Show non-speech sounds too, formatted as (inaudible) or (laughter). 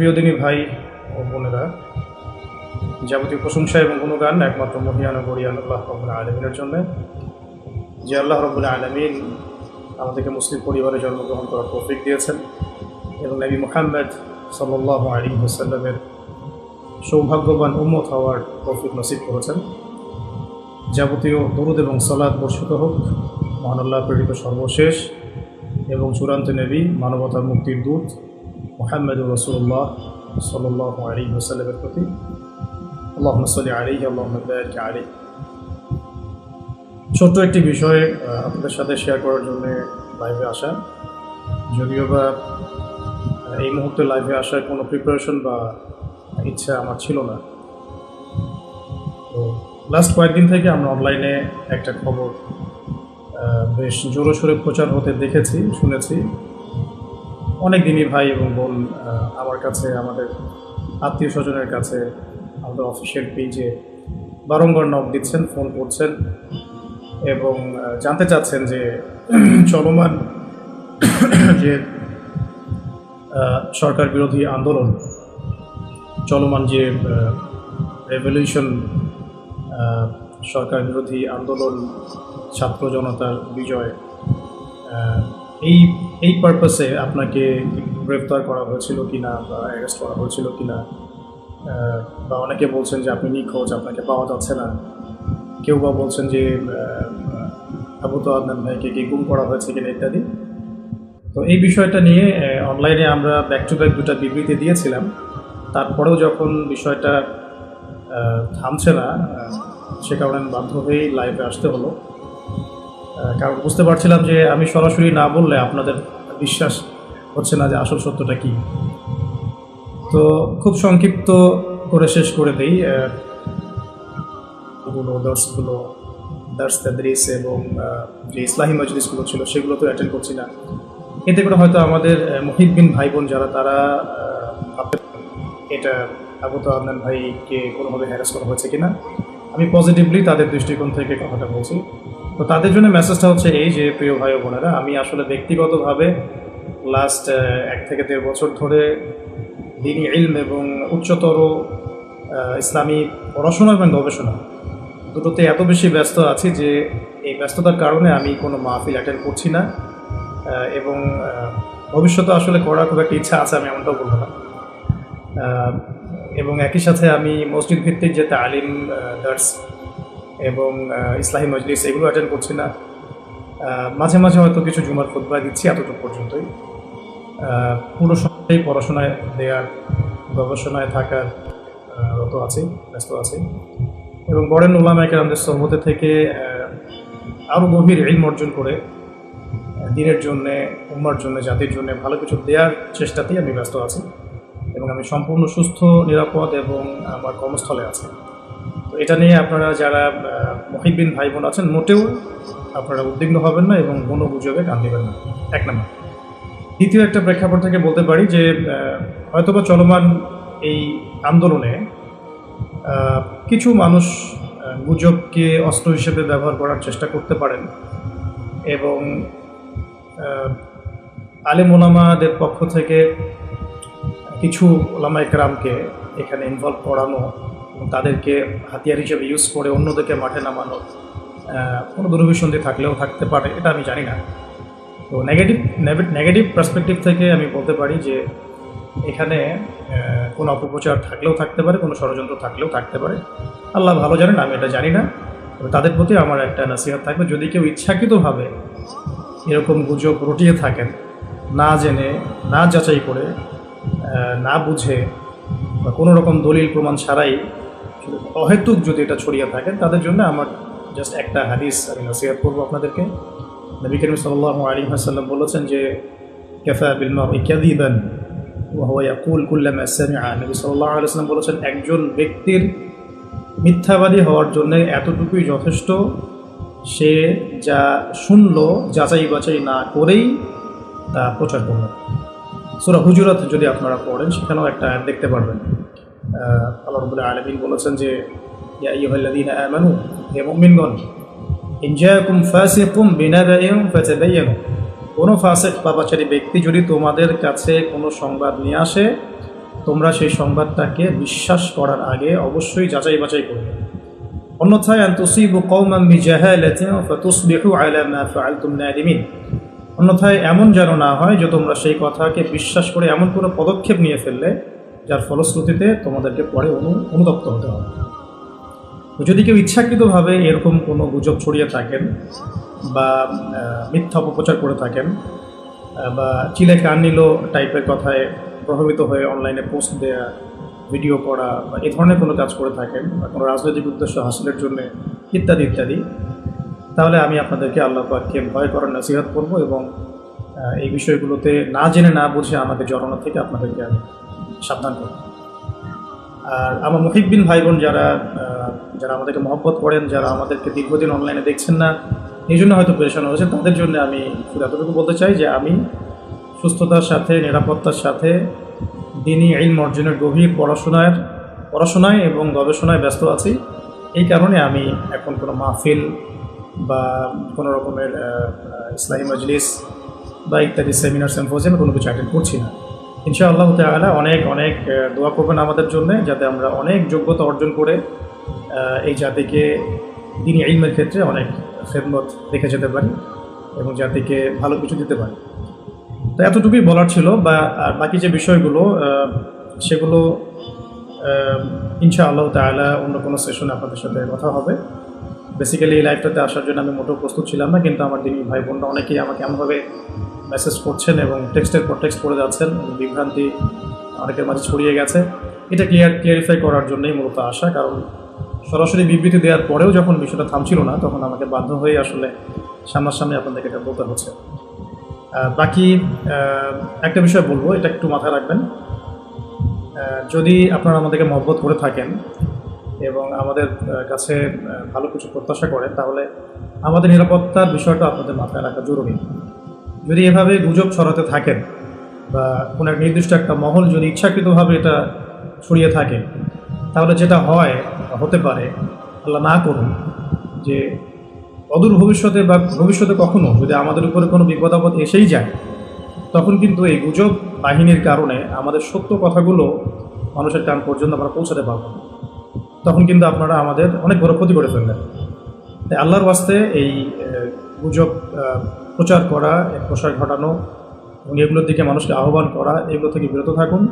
প্রিয়দিনী ভাই ও বোনেরা, যাবতীয় প্রশংসা এবং গুণগান একমাত্র মহিয়ান গরিয়ান আল্লাহ রবুল্লা আলমিনের জন্য। যে আল্লাহ রবুল্লা আলমিন আমাদেরকে মুসলিম পরিবারে জন্মগ্রহণ করার তৌফিক দিয়েছেন এবং নবী মোহাম্মদ সাল্লাহ আলী হুসাল্লামের সৌভাগ্যবান উম্মত হওয়ার তৌফিক নসিব করেছেন। যাবতীয় দরুদ এবং সলাদ বর্ষিত হোক মহানাল্লাহ প্রেরিত সর্বশেষ এবং চূড়ান্ত নেবী মানবতার মুক্তির দূত মোহাম্মদ রসুল্লাহ সাল্লাহ আলী ওসাল্লামের প্রতি। আল্লাহ সাল্লি আলী আল্লাহ আলী ছোট্ট একটি বিষয় আপনাদের সাথে শেয়ার করার জন্য লাইভে আসা। যদিও বা এই মুহূর্তে লাইভে আসার কোনো প্রিপারেশন বা ইচ্ছা আমার ছিল না। তো লাস্ট কয়েকদিন থেকে আমরা অনলাইনে একটা খবর বেশ জোরো সোরে প্রচার হতে দেখেছি, শুনেছি। অনেক দিনই ভাই এবং বোন আমার কাছে, আমাদের আত্মীয় স্বজনের কাছে, আমাদের অফিসিয়াল পেজে বারংবার নক দিচ্ছেন ফোন করছেন এবং জানতে চাচ্ছেন যে (clears throat) চলমান (clears throat) যে সরকার বিরোধী আন্দোলন, চলমান যে রেভলিউশন সরকার বিরোধী আন্দোলন, ছাত্র জনতার বিজয় এই এই পারপাসে আপনাকে গ্রেফতার করা হয়েছিল কি না বা অ্যারেস্ট করা হয়েছিল কি না বা অনেকে বলছেন যে আপনি নিখোঁজ, আপনাকে পাওয়া যাচ্ছে না। কেউ বা বলছেন যে আবু তো আদনান ভাইকে কি গুম করা হয়েছে কিনা ইত্যাদি। তো এই বিষয়টা নিয়ে অনলাইনে আমরা ব্যাক টু ব্যাক দুটা বিবৃতি দিয়েছিলাম। তারপরেও যখন বিষয়টা থামছে না সে কারণে বাধ্য হয়েই লাইভে আসতে হলো। কারণ বুঝতে পারছিলাম যে আমি সরাসরি না বললে আপনাদের বিশ্বাস হচ্ছে না যে আসল সত্যটা কী। তো খুব সংক্ষিপ্ত করে শেষ করে দিই গুলো দর্শগুলো দার্স তাদরিস এবং যে ইসলাহী মজলিসগুলো ছিল সেগুলো তো অ্যাটেন্ড করছি না। এতে করে হয়তো আমাদের মুহিদ্দিন ভাই বোন যারা, তারা এটা আবু তো আদনান ভাইকে কোনোভাবে হ্যারাস করা হয়েছে কিনা। আমি পজিটিভলি তাদের দৃষ্টিকোণ থেকে কথাটা বলছি। তো তাদের জন্য মেসেজটা হচ্ছে এই যে, প্রিয় ভাই বোনেরা, আমি আসলে ব্যক্তিগতভাবে লাস্ট এক থেকে দেড় বছর ধরে দিন ইলম এবং উচ্চতর ইসলামী পড়াশোনা এবং গবেষণা দুটোতে এত বেশি ব্যস্ত আছি যে এই ব্যস্ততার কারণে আমি কোনো মাহফিল অ্যাটেন্ড করছি না এবং ভবিষ্যতে আসলে করার খুব একটা ইচ্ছা আছে, আমি এমনটাও বলব না। এবং একই সাথে আমি মসজিদ ভিত্তিক যে তালিম দার্স এবং ইসলাহী মজলিস এগুলো অ্যাটেন্ড করছি না। মাঝে মাঝে হয়তো কিছু জুমার খুতবা দিচ্ছি এতটুকু পর্যন্তই। পুরো সময়ই পড়াশোনায় দেওয়ার গবেষণায় থাকার রত আছি ব্যস্ত আছি এবং বড়েন ওলামাকে আমাদের সহমতে থেকে আরও গভীর ইলম অর্জন করে দিনের জন্যে, উম্মার জন্য, জাতির জন্য ভালো কিছু দেওয়ার চেষ্টাতেই আমি ব্যস্ত আছি। এবং আমি সম্পূর্ণ সুস্থ, নিরাপদ এবং আমার কর্মস্থলে আছি। এটা নিয়ে আপনারা যারা মহিবিন ভাই বোন আছেন, মোটেও আপনারা উদ্বিগ্ন হবেন না এবং কোনো গুজবে কান দেবেন না। এক নম্বর। দ্বিতীয় একটা প্রেক্ষাপট থেকে বলতে পারি যে হয়তোবা চলমান এই আন্দোলনে কিছু মানুষ গুজবকে অস্ত্র হিসেবে ব্যবহার করার চেষ্টা করতে পারেন এবং আলেম ওলামাদের পক্ষ থেকে কিছু ওলামা একরামকে এখানে ইনভলভ করানো তাদেরকে হাতিয়ার হিসেবে ইউজ করে অন্যদেরকে মাঠে নামানো কোনো দুরভিসন্ধি থাকলেও থাকতে পারে, এটা আমি জানি না। তো নেগেটিভ নেগেটিভ পার্সপেক্টিভ থেকে আমি বলতে পারি যে, এখানে কোনো অপপ্রচার থাকলেও থাকতে পারে, কোনো ষড়যন্ত্র থাকলেও থাকতে পারে। আল্লাহ ভালো জানেন, আমি এটা জানি না। তবে তাদের প্রতি আমার একটা নাসিহাত থাকবে, যদি কেউ ইচ্ছাকৃতভাবে এরকম গুজব রটিয়ে থাকেন, না জেনে, না যাচাই করে না বুঝে, বা কোনো রকম দলিল প্রমাণ ছাড়াই অহেতুক যদি এটা ছড়িয়ে থাকেন তাদের জন্য আমার জাস্ট একটা হাদিস আমি নসিহাত করব আপনাদেরকে। নবী করিম সাল্লাহ আলী হাসাল্লাম বলেছেন যে, কেফা বিলমা ইকাদিবান ওয়াহুয়া ইয়াকুল কুল্লামা সামিআ। নবী সাল্লাল্লাহু আলাইহি ওয়াসাল্লাম বলেছেন, একজন ব্যক্তির মিথ্যাবাদী হওয়ার জন্য এতটুকুই যথেষ্ট, সে যা শুনল, যাচাই বাছাই না করেই তা প্রচার করল। সুরা হুজুরাত যদি আপনারা পড়েন, সেখানেও একটা দেখতে পারবেন। আল্লাহ আলমিন বলেছেন যে কোনো ফাসেক, পাপাচারী ব্যক্তি যদি তোমাদের কাছে কোনো সংবাদ নিয়ে আসে, তোমরা সেই সংবাদটাকে বিশ্বাস করার আগে অবশ্যই যাচাই বাছাই করবে। অন্যথায়, আন তুসিবু কওমান বিজাহালাতিন ফাতুসবিহু অন্যথায়, এমন যেন না হয় যে তোমরা সেই কথাকে বিশ্বাস করে এমন কোনো পদক্ষেপ নিয়ে ফেললে যার ফলশ্রুতিতে তোমাদেরকে পরে অনু, অনুতপ্ত হতে হবে। যদি কেউ ইচ্ছাকৃতভাবে এরকম কোনো গুজব ছড়িয়ে থাকেন বা মিথ্যা অপপ্রচার করে থাকেন বা চিলে কান নিল টাইপের কথায় প্রভাবিত হয়ে অনলাইনে পোস্ট দেয়া, ভিডিও করা বা এ ধরনের কোনো কাজ করে থাকেন বা কোনো রাজনৈতিক উদ্দেশ্য হাসিলের জন্য ইত্যাদি ইত্যাদি, তাহলে আমি আপনাদেরকে আল্লাহ পাককে ভয় করার নসিহত করব এবং এই বিষয়গুলোতে না জেনে না বুঝে আমাদের জড়ানো থেকে আপনাদেরকে আমি সাবধান করব আর আমার মুহিব্বিন ভাই বোন যারা যারা আমাদেরকে মহব্বত করেন, যারা আমাদেরকে দীর্ঘদিন অনলাইনে দেখছেন না, এই জন্য হয়তো পেরেশান হয়েছে তাদের জন্য আমি শুধু এতটুকু বলতে চাই যে আমি সুস্থতার সাথে, নিরাপত্তার সাথে দিনই ইলম অর্জনের গভীর পড়াশোনার, পড়াশোনায় এবং গবেষণায় ব্যস্ত আছি। এই কারণে আমি এখন কোনো মাহফিল বা কোনো রকমের ইসলামী মজলিস বা ইত্যাদি সেমিনার সেম্পোজিয়াম কোনো কিছু অ্যাটেন্ড করছি না। ইনশাআল্লাহ তাআলা অনেক অনেক দোয়া করবেন আমাদের জন্য যাতে আমরা অনেক যোগ্যতা অর্জন করে এই জাতিকে দিনী ইলমের ক্ষেত্রে অনেক খেদমত রেখে যেতে পারি এবং জাতিকে ভালো কিছু দিতে পারি। তো এতটুকুই বলার ছিল বা, আর বাকি যে বিষয়গুলো সেগুলো ইনশাআল্লাহ তাআলা অন্য কোনো সেশনে আপনাদের সাথে কথা হবে। বেসিক্যালি এই লাইফটাতে আসার জন্য আমি মোটেও প্রস্তুত ছিলাম না, কিন্তু আমার দিনী ভাই বোনরা অনেকেই আমাকে এমনভাবে মেসেজ করছেন এবং টেক্সটের পর টেক্সট পড়ে যাচ্ছেন বিভ্রান্তি অনেকের মাঝে ছড়িয়ে গেছে। এটা ক্লিয়ার ক্লিয়ারিফাই করার জন্যই মূলত আসা কারণ সরাসরি বিবৃতি দেওয়ার পরেও যখন বিষয়টা থামছিল না, তখন আমাকে বাধ্য হয়ে আসলে সামনাসামনি আপনাদেরকে এটা বলতে হচ্ছে। বাকি একটা বিষয় বলব, এটা একটু মাথায় রাখবেন। যদি আপনারা আমাদেরকে মহব্বত করে থাকেন এবং আমাদের কাছে ভালো কিছু প্রত্যাশা করেন, তাহলে আমাদের নিরাপত্তার বিষয়টা আপনাদের মাথায় রাখা জরুরি। যদি এভাবে গুজব ছড়াতে থাকেন বা কোনো এক নির্দিষ্ট একটা মহল যদি ইচ্ছাকৃতভাবে এটা ছড়িয়ে থাকে, তাহলে যেটা হয় হতে পারে, আল্লাহ না করুন, যে অদূর ভবিষ্যতে বা ভবিষ্যতে কখনো যদি আমাদের উপরে কোনো বিপদ আপদ এসেই যায়, তখন কিন্তু এই গুজব বাহিনীর কারণে আমাদের সত্য কথাগুলো মানুষের কান পর্যন্ত আমরা পৌঁছাতে পারব। তখন কিন্তু আপনারা আমাদের অনেক বড় ক্ষতি করে ফেললেন তাই আল্লাহর বাস্তে এই গুজব প্রচার করা প্রসার ঘটানো এবং এগুলোর দিকে মানুষকে আহ্বান করা এগুলো থেকে বিরত থাকুন।